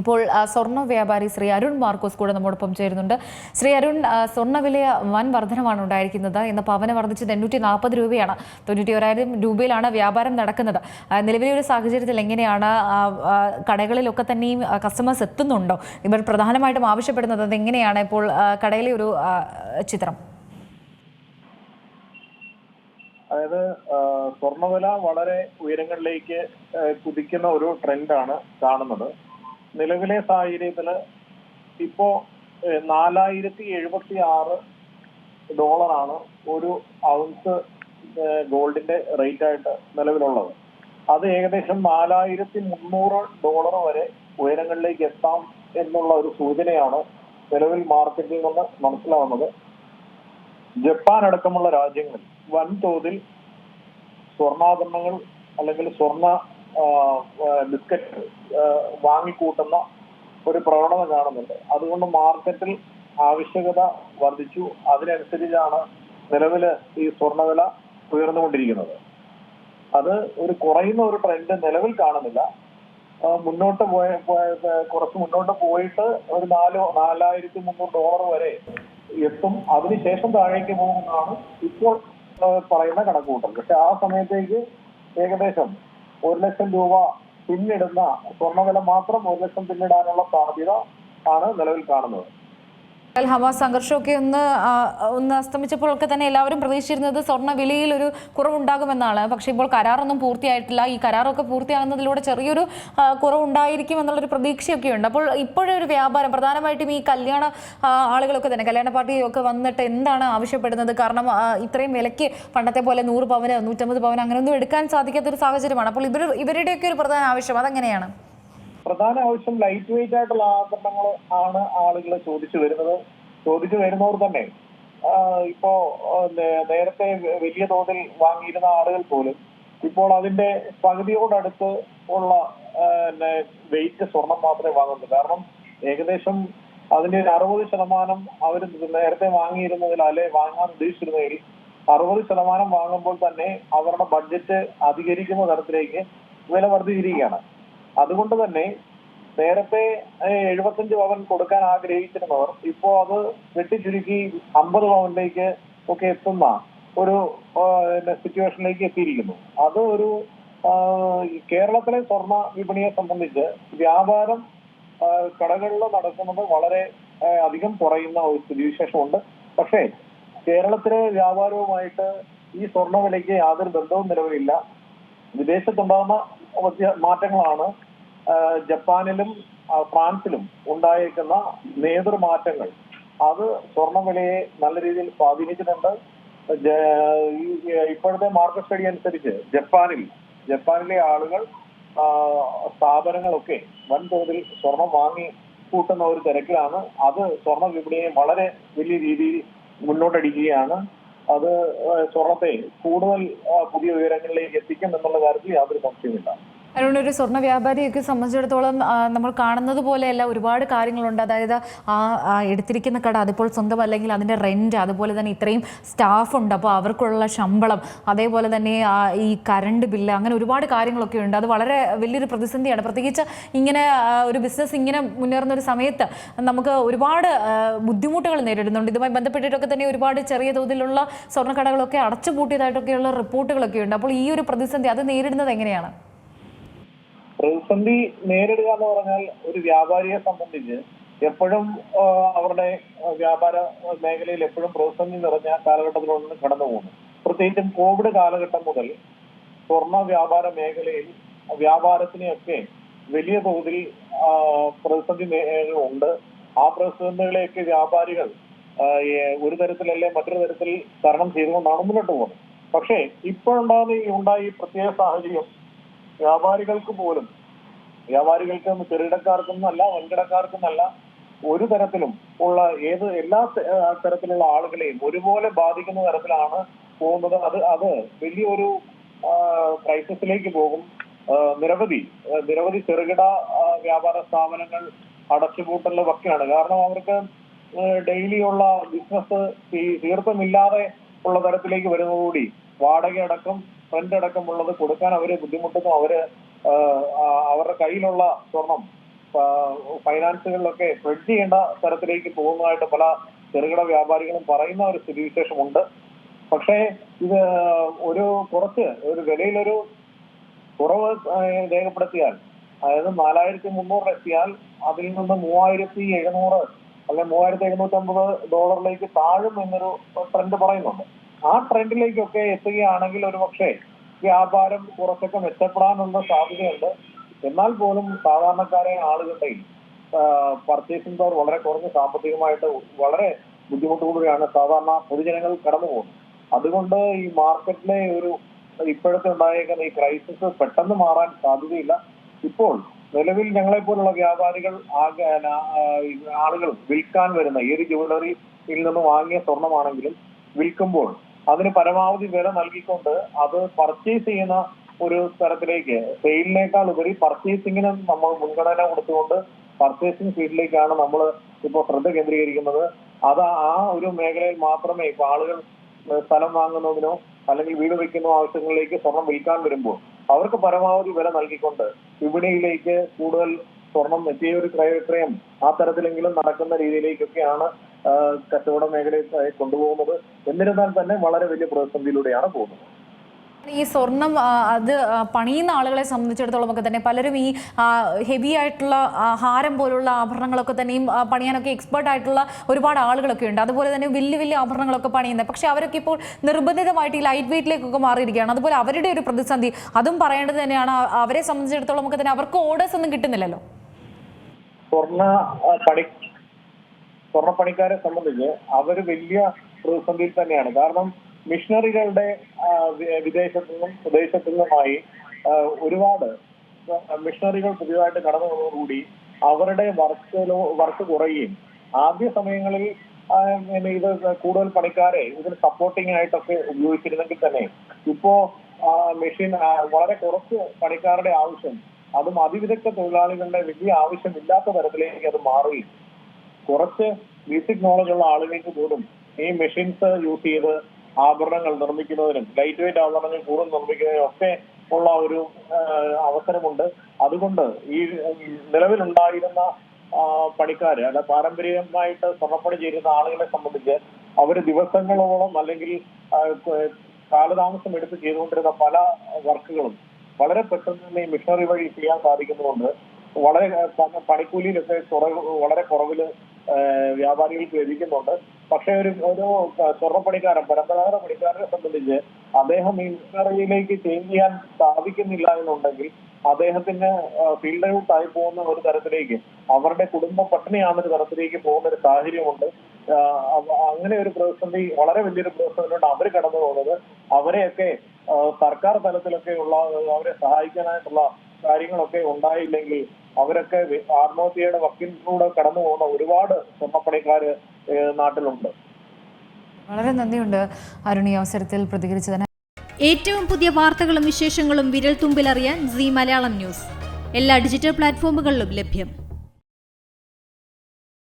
ഇപ്പോൾ സ്വർണ വ്യാപാരി ശ്രീ അരുൺ മാർക്കോസ് കൂടെ നമ്മോടൊപ്പം ചേരുന്നുണ്ട്. ശ്രീ അരുൺ സ്വർണ വില വൻ വർധനമാണ് ഉണ്ടായിരിക്കുന്നത്. ഇന്ന് പവന വർദ്ധിച്ചത് എണ്ണൂറ്റി നാൽപ്പത് രൂപയാണ്. തൊണ്ണൂറ്റി ഒരായിരം രൂപയിലാണ് വ്യാപാരം നടക്കുന്നത്. നിലവിലെ ഒരു സാഹചര്യത്തിൽ എങ്ങനെയാണ് കടകളിലൊക്കെ തന്നെയും കസ്റ്റമേഴ്സ് എത്തുന്നുണ്ടോ? ഇവർ പ്രധാനമായിട്ടും ആവശ്യപ്പെടുന്നത് അതെങ്ങനെയാണ് ഇപ്പോൾ കടയിലെ ഒരു ചിത്രം? അതായത് സ്വർണവില വളരെ ഉയരങ്ങളിലേക്ക് കുതിക്കുന്ന ഒരു ട്രെൻഡാണ് കാണുന്നത്. നിലവിലെ സാഹചര്യത്തിൽ ഇപ്പോ നാലായിരത്തി എഴുപത്തി ആറ് ഡോളറാണ് ഒരു ഔൺസ് ഗോൾഡിന്റെ റേറ്റ് ആയിട്ട് നിലവിലുള്ളത്. അത് ഏകദേശം നാലായിരത്തി മുന്നൂറ് ഡോളർ വരെ ഉയരങ്ങളിലേക്ക് എത്താം എന്നുള്ള ഒരു സൂചനയാണ് നിലവിൽ മാർക്കറ്റിൽ നിന്ന് മനസ്സിലാവുന്നത്. ജപ്പാൻ അടക്കമുള്ള രാജ്യങ്ങളിൽ വൻതോതിൽ സ്വർണാഭരണങ്ങൾ അല്ലെങ്കിൽ സ്വർണ ബിസ്ക്കറ്റ് വാങ്ങിക്കൂട്ടുന്ന ഒരു പ്രവണത കാണുന്നുണ്ട്. അതുകൊണ്ട് മാർക്കറ്റിൽ ആവശ്യകത വർദ്ധിച്ചു. അതിനനുസരിച്ചാണ് നിലവിൽ ഈ സ്വർണവില ഉയർന്നുകൊണ്ടിരിക്കുന്നത്. അത് ഒരു കുറയുന്ന ഒരു ട്രെൻഡ് നിലവിൽ കാണുന്നില്ല. മുന്നോട്ട് പോയ- കുറച്ച് മുന്നോട്ട് പോയിട്ട് ഒരു നാലോ നാലായിരത്തി മുന്നൂറ് ഡോളർ വരെ എത്തും. അതിനുശേഷം താഴേക്ക് പോകുമെന്നാണ് ഇപ്പോൾ പറയുന്ന കണക്കുകൂട്ടൽ. പക്ഷെ ആ സമയത്തേക്ക് ഏകദേശം ഒരു ലക്ഷം രൂപ പിന്നിടുന്ന സ്വർണവില മാത്രം ഒരു ലക്ഷം പിന്നിടാനുള്ള സാധ്യത ആണ് നിലവിൽ കാണുന്നത്. ഹമാസ് സംഘർഷമൊക്കെ ഒന്ന് ഒന്ന് അസ്തമിച്ചപ്പോഴൊക്കെ തന്നെ എല്ലാവരും പ്രതീക്ഷിച്ചിരുന്നത് സ്വർണ വിലയിൽ ഒരു കുറവുണ്ടാകുമെന്നാണ്. പക്ഷേ ഇപ്പോൾ കരാറൊന്നും പൂർത്തിയായിട്ടില്ല. ഈ കരാറൊക്കെ പൂർത്തിയാകുന്നതിലൂടെ ചെറിയൊരു കുറവുണ്ടായിരിക്കും എന്നുള്ളൊരു പ്രതീക്ഷയൊക്കെ ഉണ്ട് അപ്പോൾ ഇപ്പോഴൊരു വ്യാപാരം പ്രധാനമായിട്ടും ഈ കല്യാണ ആളുകളൊക്കെ തന്നെ കല്യാണ പാർട്ടിയൊക്കെ വന്നിട്ട് എന്താണ് ആവശ്യപ്പെടുന്നത്? കാരണം ഇത്രയും വിലയ്ക്ക് പണ്ടത്തെ പോലെ നൂറ് പവന് നൂറ്റമ്പത് പവന് അങ്ങനെയൊന്നും എടുക്കാൻ സാധിക്കാത്തൊരു സാഹചര്യമാണ്. അപ്പോൾ ഇവർ ഇവരുടെയൊക്കെ ഒരു പ്രധാന ആവശ്യം അതെങ്ങനെയാണ്? പ്രധാന ആവശ്യം ലൈറ്റ് വെയിറ്റ് ആയിട്ടുള്ള ആഭരണങ്ങൾ ആണ് ആളുകൾ ചോദിച്ചു വരുന്നത്. ചോദിച്ചു വരുന്നവർ തന്നെ ഇപ്പോ നേരത്തെ വലിയ തോതിൽ വാങ്ങിയിരുന്ന ആളുകൾ പോലും ഇപ്പോൾ അതിന്റെ പകുതിയോടടുത്ത് ഉള്ള വെയിറ്റ് സ്വർണം മാത്രമേ വാങ്ങുന്നുള്ളൂ. കാരണം ഏകദേശം അതിന്റെ ഒരു അറുപത് ശതമാനം അവർ നേരത്തെ വാങ്ങിയിരുന്നതിൽ അല്ലെ വാങ്ങാൻ ഉദ്ദേശിച്ചിരുന്നതിൽ അറുപത് ശതമാനം വാങ്ങുമ്പോൾ തന്നെ അവരുടെ ബഡ്ജറ്റ് അധികരിക്കുന്ന തരത്തിലേക്ക് വില വർദ്ധിച്ചിരിക്കുകയാണ്. അതുകൊണ്ട് തന്നെ നേരത്തെ എഴുപത്തഞ്ച് പവൻ കൊടുക്കാൻ ആഗ്രഹിച്ചിരുന്നവർ ഇപ്പോ അത് വെട്ടിച്ചുരുക്കി അമ്പത് പവനിലേക്ക് ഒക്കെ എത്തുന്ന ഒരു സിറ്റുവേഷനിലേക്ക് എത്തിയിരിക്കുന്നു. അത് ഒരു കേരളത്തിലെ സ്വർണ വിപണിയെ സംബന്ധിച്ച് വ്യാപാരം കടകളിൽ നടക്കുന്നത് വളരെ അധികം കുറയുന്ന ഒരു സ്ഥിതിവിശേഷമുണ്ട്. പക്ഷേ കേരളത്തിലെ വ്യാപാരവുമായിട്ട് ഈ സ്വർണ വിലയ്ക്ക് യാതൊരു ബന്ധവും നിലവിലില്ല. വിദേശത്തുണ്ടാകുന്ന മാറ്റങ്ങളാണ് ജപ്പാനിലും ഫ്രാൻസിലും ഉണ്ടായേക്കുന്ന നേതൃമാറ്റങ്ങൾ. അത് സ്വർണ വിലയെ നല്ല രീതിയിൽ സ്വാധീനിച്ചിട്ടുണ്ട്. ഇപ്പോഴത്തെ മാർക്കറ്റ് സ്റ്റഡി അനുസരിച്ച് ജപ്പാനിൽ ജപ്പാനിലെ ആളുകൾ സ്ഥാപനങ്ങളൊക്കെ വൻതോതിൽ സ്വർണം വാങ്ങി കൂട്ടുന്ന ഒരു തിരക്കിലാണ്. അത് സ്വർണ വിപണിയെ വളരെ വലിയ രീതിയിൽ മുന്നോട്ടടിക്കുകയാണ്. അത് സ്വർണത്തെ കൂടുതൽ പുതിയ ഉയരങ്ങളിലേക്ക് എത്തിക്കും എന്നുള്ള കാര്യത്തിൽ യാതൊരു സംശയമില്ല അതുകൊണ്ട് ഒരു സ്വർണ വ്യാപാരിയൊക്കെ സംബന്ധിച്ചിടത്തോളം നമ്മൾ കാണുന്നത് പോലെയല്ല. ഒരുപാട് കാര്യങ്ങളുണ്ട്. അതായത് ആ എടുത്തിരിക്കുന്ന കട അതിപ്പോൾ സ്വന്തം അല്ലെങ്കിൽ അതിന്റെ റെന്റ് അതുപോലെ തന്നെ ഇത്രയും സ്റ്റാഫ് ഉണ്ട്. അപ്പോൾ അവർക്കുള്ള ശമ്പളം അതേപോലെ തന്നെ ഈ കറണ്ട് ബില്ല് അങ്ങനെ ഒരുപാട് കാര്യങ്ങളൊക്കെ ഉണ്ട്. അത് വളരെ വലിയൊരു പ്രതിസന്ധിയാണ്. പ്രത്യേകിച്ച് ഇങ്ങനെ ഒരു ബിസിനസ് ഇങ്ങനെ മുന്നേറുന്ന ഒരു സമയത്ത് നമുക്ക് ഒരുപാട് ബുദ്ധിമുട്ടുകൾ നേരിടുന്നുണ്ട്. ഇതുമായി ബന്ധപ്പെട്ടിട്ടൊക്കെ തന്നെ ഒരുപാട് ചെറിയ തോതിലുള്ള സ്വർണക്കടകളൊക്കെ അടച്ചുപൂട്ടിയതായിട്ടൊക്കെയുള്ള റിപ്പോർട്ടുകളൊക്കെ ഉണ്ട്. അപ്പോൾ ഈ ഒരു പ്രതിസന്ധി അത് നേരിടുന്നത് എങ്ങനെയാണ്? പ്രതിസന്ധി നേരിടുക എന്ന് പറഞ്ഞാൽ ഒരു വ്യാപാരിയെ സംബന്ധിച്ച് എപ്പോഴും അവരുടെ വ്യാപാര മേഖലയിൽ എപ്പോഴും പ്രതിസന്ധി നിറഞ്ഞ കാലഘട്ടത്തിലൂടെ കടന്നു പോകുന്നു. പ്രത്യേകിച്ചും കോവിഡ് കാലഘട്ടം മുതൽ സ്വർണ വ്യാപാര മേഖലയിൽ വ്യാപാരത്തിനെയൊക്കെ വലിയ തോതിൽ പ്രതിസന്ധി ഉണ്ട്. ആ പ്രതിസന്ധികളെയൊക്കെ വ്യാപാരികൾ ഒരു തരത്തിലല്ലേ മറ്റൊരു തരത്തിൽ തരണം ചെയ്തുകൊണ്ടാണ് മുന്നോട്ട് പോകുന്നത്. പക്ഷേ ഇപ്പോഴുണ്ടാകുന്ന ഈ ഉണ്ടായ ഈ പ്രത്യേക സാഹചര്യം വ്യാപാരികൾക്ക് പോലും വ്യാപാരികൾക്ക് ചെറുകിടക്കാർക്കൊന്നുമല്ല വൻകിടക്കാർക്കൊന്നല്ല ഒരു തരത്തിലും ഉള്ള ഏത് എല്ലാ തരത്തിലുള്ള ആളുകളെയും ഒരുപോലെ ബാധിക്കുന്ന തരത്തിലാണ് പോകുന്നത്. അത് അത് വലിയൊരു ക്രൈസിസിലേക്ക് പോകും. നിരവധി നിരവധി ചെറുകിട വ്യാപാര സ്ഥാപനങ്ങൾ അടച്ചുപൂട്ടലും ഒക്കെയാണ് കാരണം അവർക്ക് ഡെയിലിയുള്ള ബിസിനസ് തീർത്ഥമില്ലാതെ ഉള്ള തരത്തിലേക്ക് വരുന്നതോടുകൂടി വാടക അടക്കം റെന്റ് അടക്കമുള്ളത് കൊടുക്കാൻ അവർ ബുദ്ധിമുട്ടുന്നു. അവർ അവരുടെ കയ്യിലുള്ള സ്വർണം ഫൈനാൻസുകളിലൊക്കെ ഫ്രെഡ് ചെയ്യേണ്ട തരത്തിലേക്ക് പോകുന്നതായിട്ട് പല ചെറുകിട വ്യാപാരികളും പറയുന്ന ഒരു സ്ഥിതിവിശേഷമുണ്ട്. പക്ഷേ ഇത് ഒരു കുറച്ച് ഒരു വിലയിലൊരു കുറവ് രേഖപ്പെടുത്തിയാൽ അതായത് നാലായിരത്തി മുന്നൂറ് എത്തിയാൽ അതിൽ നിന്ന് മൂവായിരത്തി എഴുന്നൂറ് അല്ലെ മൂവായിരത്തി എഴുന്നൂറ്റി അമ്പത് ഡോളറിലേക്ക് താഴും എന്നൊരു ട്രെൻഡ് പറയുന്നുണ്ട്. ആ ട്രെൻഡിലേക്കൊക്കെ എത്തുകയാണെങ്കിൽ ഒരു പക്ഷേ വ്യാപാരം കുറച്ചൊക്കെ മെച്ചപ്പെടാനുള്ള സാധ്യതയുണ്ട്. എന്നാൽ പോലും സാധാരണക്കാരെ ആളുകളുടെ പർച്ചേസിംഗ് പവർ വളരെ കുറഞ്ഞ് സാമ്പത്തികമായിട്ട് വളരെ ബുദ്ധിമുട്ടുകൂടിയാണ് സാധാരണ പൊതുജനങ്ങൾ കടന്നു പോകുന്നത് അതുകൊണ്ട് ഈ മാർക്കറ്റിലെ ഒരു ഇപ്പോഴത്തെ ഉണ്ടായേക്കുന്ന ഈ ക്രൈസിസ് പെട്ടെന്ന് മാറാൻ സാധ്യതയില്ല. ഇപ്പോൾ നിലവിൽ ഞങ്ങളെ പോലുള്ള വ്യാപാരികൾ ആളുകൾ വിൽക്കാൻ വരുന്ന ഏത് ജ്വല്ലറിയിൽ നിന്ന് വാങ്ങിയ സ്വർണമാണെങ്കിലും വിൽക്കുമ്പോൾ അതിന് പരമാവധി വില നൽകിക്കൊണ്ട് അത് പർച്ചേസ് ചെയ്യുന്ന ഒരു സ്ഥലത്തിലേക്ക് സെയിലിനേക്കാൾ ഉപരി പർച്ചേസിങ്ങിന് നമ്മൾ മുൻഗണന കൊടുത്തുകൊണ്ട് പർച്ചേസിംഗ് ഫീൽഡിലേക്കാണ് നമ്മൾ ഇപ്പോൾ ശ്രദ്ധ കേന്ദ്രീകരിക്കുന്നത്. അത് ആ ഒരു മേഖലയിൽ മാത്രമേ ഇപ്പൊ ആളുകൾ സ്ഥലം വാങ്ങുന്നതിനോ അല്ലെങ്കിൽ വീട് വയ്ക്കുന്ന ആവശ്യങ്ങളിലേക്ക് സ്വർണം വിൽക്കാൻ വരുമ്പോൾ അവർക്ക് പരമാവധി വില നൽകിക്കൊണ്ട് വിപണിയിലേക്ക് കൂടുതൽ സ്വർണം ഒരു ക്രയവിക്രയം ആ തരത്തിലെങ്കിലും നടക്കുന്ന രീതിയിലേക്കൊക്കെയാണ് കച്ചവട മേഖലയെ കൊണ്ടുപോകുന്നത് എന്നിരുന്നാൽ തന്നെ വളരെ വലിയ പ്രതിസന്ധിയിലൂടെയാണ് പോകുന്നത്. ഈ സ്വർണം അത് പണിയുന്ന ആളുകളെ സംബന്ധിച്ചിടത്തോളം ഒക്കെ തന്നെ പലരും ഈ ഹെവി ആയിട്ടുള്ള ഹാരം പോലുള്ള ആഭരണങ്ങളൊക്കെ തന്നെയും പണിയാനൊക്കെ എക്സ്പേർട്ട് ആയിട്ടുള്ള ഒരുപാട് ആളുകളൊക്കെ ഉണ്ട്. അതുപോലെ തന്നെ വലിയ വലിയ ആഭരണങ്ങളൊക്കെ പണിയുന്നത്. പക്ഷേ അവരൊക്കെ ഇപ്പോൾ നിർബന്ധിതമായിട്ട് ഈ ലൈറ്റ് വെയിറ്റിലേക്കൊക്കെ മാറിയിരിക്കുകയാണ്. അതുപോലെ അവരുടെ ഒരു പ്രതിസന്ധി അതും പറയേണ്ടത് തന്നെയാണ്. അവരെ സംബന്ധിച്ചിടത്തോളം ഒക്കെ തന്നെ അവർക്ക് ഓർഡേഴ്സ് ഒന്നും കിട്ടുന്നില്ലല്ലോ. സ്വർണ പണി സ്വർണപ്പണിക്കാരെ സംബന്ധിച്ച് അവർ വലിയ പ്രതിസന്ധിയിൽ തന്നെയാണ്. കാരണം മിഷണറികളുടെ വിദേശത്തു നിന്നും നിന്നുമായി ഒരുപാട് മിഷണറികൾ പുതിയതായിട്ട് കടന്നു വന്നതോടുകൂടി അവരുടെ വർക്ക് വർക്ക് കുറയുകയും ആദ്യ സമയങ്ങളിൽ ഇത് കൂടുതൽ പണിക്കാരെ ഇതിന് സപ്പോർട്ടിംഗ് ആയിട്ടൊക്കെ ഉപയോഗിച്ചിരുന്നെങ്കിൽ തന്നെ ഇപ്പോ മെഷീൻ വളരെ കുറച്ച് പണിക്കാരുടെ ആവശ്യം അതും അതിവിദഗ്ധ തൊഴിലാളികളുടെ വലിയ ആവശ്യമില്ലാത്ത തരത്തിലേക്ക് അത് മാറുകയും കുറച്ച് ബേസിക് നോളജ് ഉള്ള ആളുകൾക്ക് പോലും ഈ മെഷീൻസ് യൂസ് ചെയ്ത് ആഭരണങ്ങൾ നിർമ്മിക്കുന്നതിനും ലൈറ്റ് വെയിറ്റ് ആഭരണങ്ങൾ കൂടുതൽ നിർമ്മിക്കുന്നതിനും ഒക്കെ ഉള്ള ഒരു അവസരമുണ്ട്. അതുകൊണ്ട് ഈ നിലവിലുണ്ടായിരുന്ന പണിക്കാര് അല്ല പാരമ്പര്യമായിട്ട് സ്വർണപ്പണി ചെയ്യുന്ന ആളുകളെ സംബന്ധിച്ച് അവർ ദിവസങ്ങളോളം അല്ലെങ്കിൽ കാലതാമസം എടുത്ത് ചെയ്തുകൊണ്ടിരുന്ന പല വർക്കുകളും വളരെ പെട്ടെന്ന് തന്നെ ഈ മിഷണറി വഴി ചെയ്യാൻ സാധിക്കുന്നതുകൊണ്ട് വളരെ പണിക്കൂലിയിലൊക്കെ കുറവ് വളരെ കുറവിൽ വ്യാപാരികൾക്ക് ലഭിക്കുന്നുണ്ട് പക്ഷെ ഒരു ഒരു സ്വർണപ്പണിക്കാരൻ പരമ്പരാഗത പണിക്കാരനെ സംബന്ധിച്ച് അദ്ദേഹം ഈ മിഷണറിയിലേക്ക് ചേഞ്ച് ചെയ്യാൻ സാധിക്കുന്നില്ല എന്നുണ്ടെങ്കിൽ അദ്ദേഹത്തിന് ഫീൽഡ് ഔട്ട് ആയി പോകുന്ന ഒരു തരത്തിലേക്ക് അവരുടെ കുടുംബം പട്ടിണിയാവുന്ന ഒരു തരത്തിലേക്ക് പോകുന്ന ഒരു സാഹചര്യമുണ്ട്. അങ്ങനെ ഒരു പ്രതിസന്ധി വളരെ വലിയൊരു പ്രതിസന്ധിയിലൂടെ അവർ കടന്നു പോകുന്നത് അവരെയൊക്കെ സർക്കാർ തലത്തിലൊക്കെ ഉള്ള അവരെ സഹായിക്കാനായിട്ടുള്ള കാര്യങ്ങളൊക്കെ ഉണ്ടായില്ലെങ്കിൽ അവരൊക്കെ ആത്മഹത്യയുടെ വക്കിലൂടെ കടന്നു പോകുന്ന ഒരുപാട് സ്വർണപ്പണിക്കാര് നാട്ടിലുണ്ട്. വളരെ നന്ദിയുണ്ട് അരുണി അവസരത്തിൽ പ്രതികരിച്ചതിന്. ഏറ്റവും പുതിയ വാർത്തകളും വിശേഷങ്ങളും വിരൽ തുമ്പിലറിയാൻ സി മലയാളം ന്യൂസ്. എല്ലാ ഡിജിറ്റൽ പ്ലാറ്റ്ഫോമുകളിലും ലഭ്യം.